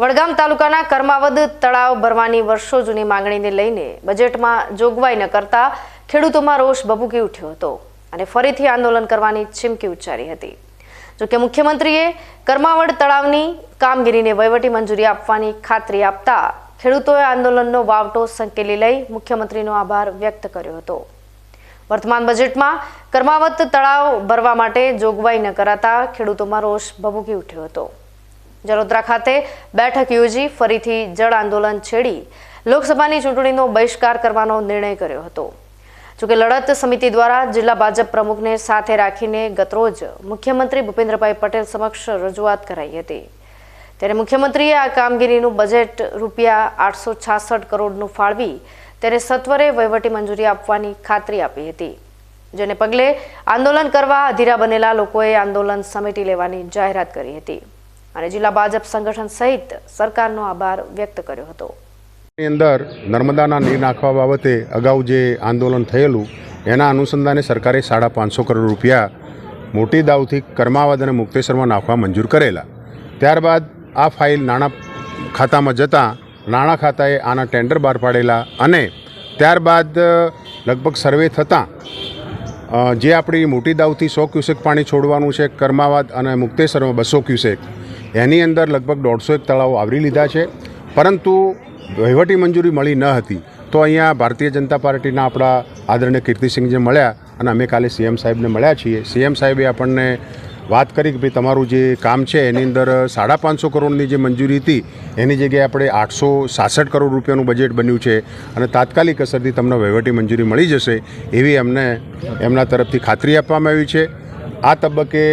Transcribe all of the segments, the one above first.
વડગામ તાલુકાના કર્માવદ તળાવ ભરવાની વર્ષો જૂની માંગણીને લઈને બજેટમાં જોગવાઈ ન કરતા ખેડૂતોમાં રોષ ભભૂકી ઉઠ્યો હતો અને ફરીથી આંદોલન કરવાની ચીમકી ઉચ્ચારી હતી. જોકે મુખ્યમંત્રીએ કર્માવડ તળાવની કામગીરીને વહીવટી મંજૂરી આપવાની ખાતરી આપતા ખેડૂતોએ આંદોલનનો વાવટો સંકેલી લઈ મુખ્યમંત્રીનો આભાર વ્યક્ત કર્યો હતો. વર્તમાન બજેટમાં કર્માવત તળાવ ભરવા માટે જોગવાઈ ન કરાતા ખેડૂતોમાં રોષ ભભૂકી ઉઠ્યો હતો. જલોદરા ખાતે બેઠક યોજી ફરીથી જળ આંદોલન છેડી લોકસભાની ચૂંટણીનો બહિષ્કાર કરવાનો નિર્ણય કર્યો હતો. જોકે લડત સમિતિ દ્વારા જિલ્લા ભાજપ પ્રમુખને સાથે રાખીને ગતરોજ મુખ્યમંત્રી ભૂપેન્દ્રભાઈ પટેલ સમક્ષ રજૂઆત કરાઈ હતી. ત્યારે મુખ્યમંત્રીએ આ કામગીરીનું બજેટ રૂપિયા આઠસો છાસઠ કરોડનું ફાળવી તેને સત્વરે વહીવટી મંજૂરી આપવાની ખાતરી આપી હતી. જેને પગલે આંદોલન કરવા અધીરા બનેલા લોકોએ આંદોલન સમેટી લેવાની જાહેરાત કરી હતી. અને જિલ્લા ભાજપ સંગઠન સહિત સરકારનો આભાર વ્યક્ત કર્યો હતો. અંદર નર્મદાના નીર નાખવા બાબતે અગાઉ જે આંદોલન થયેલું, એના અનુસંધાને સરકારે સાડા પાંચસો કરોડ રૂપિયા મોટી દાવથી કર્માવાદ અને મુક્તેશ્વરમાં નાખવા મંજૂર કરેલા. ત્યારબાદ આ ફાઇલ નાણાં ખાતામાં જતાં નાણાં ખાતાએ આના ટેન્ડર બહાર પાડેલા અને ત્યારબાદ લગભગ સર્વે થતાં જે આપણી મોટી દાવથી સો ક્યુસેક પાણી છોડવાનું છે કર્માવાદ અને મુક્તેશ્વરમાં બસો ક્યુસેક એની અંદર લગભગ દોઢસો એક તળાવો આવરી લીધા છે. પરંતુ વહીવટી મંજૂરી મળી ન હતી. તો અહીંયા ભારતીય જનતા પાર્ટીના આપણા આદરણીય કીર્તિસિંહજી મળ્યા અને અમે કાલે સીએમ સાહેબને મળ્યા છીએ. સીએમ સાહેબે આપણને વાત કરી કે ભાઈ, તમારું જે કામ છે, એની અંદર સાડા પાંચસો કરોડની જે મંજૂરી હતી, એની જગ્યાએ આપણે આઠસો સાસઠ કરોડ રૂપિયાનું બજેટ બન્યું છે અને તાત્કાલિક અસરથી તમને વહીવટી મંજૂરી મળી જશે એવી એમને એમના તરફથી ખાતરી આપવામાં આવી છે. આ તબક્કે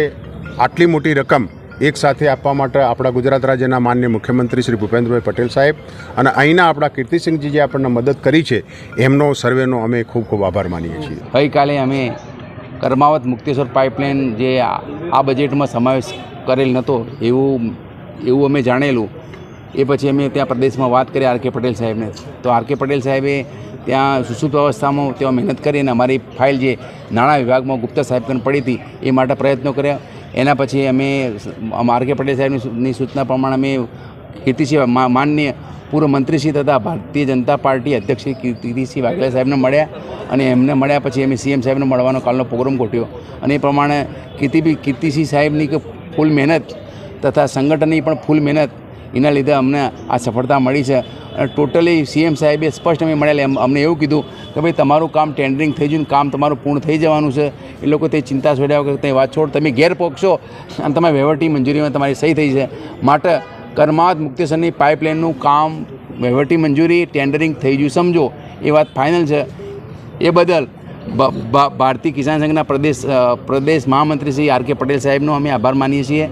આટલી મોટી રકમ એક સાથે આપવા માટે આપણા ગુજરાત રાજ્યના માન્ય મુખ્યમંત્રી શ્રી ભૂપેન્દ્રભાઈ પટેલ સાહેબ અને અહીંના આપણા કીર્તિસિંહજી જે આપણને મદદ કરી છે, એમનો સર્વેનો અમે ખૂબ ખૂબ આભાર માનીએ છીએ. ગઈકાલે અમે કર્માવત મુક્તેશ્વર પાઇપલાઇન જે આ બજેટમાં સમાવેશ કરેલ નહોતો એવું એવું અમે જાણેલું. એ પછી અમે ત્યાં પ્રદેશમાં વાત કરી આર કે પટેલ સાહેબને. તો આર કે પટેલ સાહેબે ત્યાં સુસુપ્ત અવસ્થામાં ત્યાં મહેનત કરી અને અમારી ફાઇલ જે નાણાં વિભાગમાં ગુપ્તા સાહેબ પડી હતી, એ માટે પ્રયત્નો કર્યા. એના પછી અમે આર કે પટેલ સાહેબની સૂચના પ્રમાણે અમે કીર્તિસિંહ મા- માનનીય પૂર્વ મંત્રીશ્રી તથા ભારતીય જનતા પાર્ટી અધ્યક્ષ શ્રી કીર્તિસિંહ વાઘેલા સાહેબને મળ્યા અને એમને મળ્યા પછી અમે સીએમ સાહેબને મળવાનો કાલનો પ્રોગ્રામ ગોઠવ્યો. અને એ પ્રમાણે કીર્તિ કીર્તિસિંહ સાહેબની કે ફૂલ મહેનત તથા સંગઠનની પણ ફૂલ મહેનત એના લીધે અમને આ સફળતા મળી છે. ટોટલી સીએમ સાહેબે સ્પષ્ટ અમે મળેલા. અમને એવું કીધું કે ભાઈ, તમારું કામ ટેન્ડરિંગ થઈ ગયું કામ તમારું પૂર્ણ થઈ જવાનું છે. એ લોકો તે ચિંતા છોડ્યા વગર કંઈ વાત છોડ, તમે ઘેર પહોંચશો અને તમે વહીવટી મંજૂરીમાં તમારી સહી થઈ છે. માટે કર્માદ મુક્તેશ્વરની પાઇપલાઇનનું કામ, વહીવટી મંજૂરી ટેન્ડરિંગ થઈ ગયું, સમજો. એ વાત ફાઇનલ છે. એ બદલ ભારતીય કિસાન સંઘના પ્રદેશ પ્રદેશ મહામંત્રી શ્રી આર કે પટેલ સાહેબનો અમે આભાર માનીએ છીએ.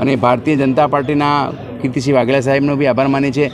અને ભારતીય જનતા પાર્ટીના કીર્તિસિંહ વાઘેલા સાહેબનો બી આભાર માનીએ છીએ.